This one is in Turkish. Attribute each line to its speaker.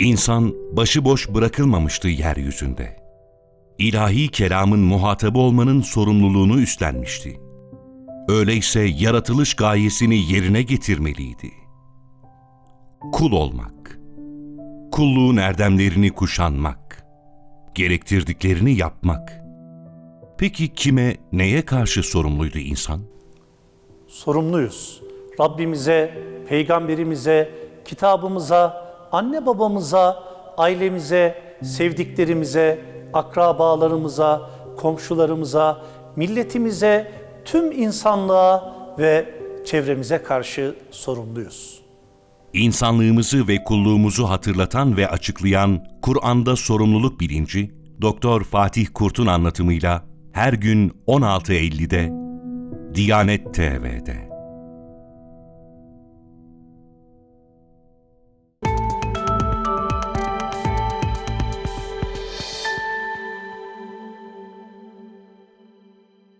Speaker 1: İnsan başıboş bırakılmamıştı yeryüzünde. İlahi kelamın muhatabı olmanın sorumluluğunu üstlenmişti. Öyleyse yaratılış gayesini yerine getirmeliydi. Kul olmak, kulluğun erdemlerini kuşanmak, gerektirdiklerini yapmak. Peki kime, neye karşı sorumluydu insan?
Speaker 2: sorumluyuz. Rabbimize, peygamberimize, kitabımıza, anne babamıza, ailemize, sevdiklerimize, akrabalarımıza, komşularımıza, milletimize, tüm insanlığa ve çevremize karşı sorumluyuz.
Speaker 1: İnsanlığımızı ve kulluğumuzu hatırlatan ve açıklayan Kur'an'da sorumluluk bilinci, Doktor Fatih Kurt'un anlatımıyla her gün 16.50'de Diyanet TV'de.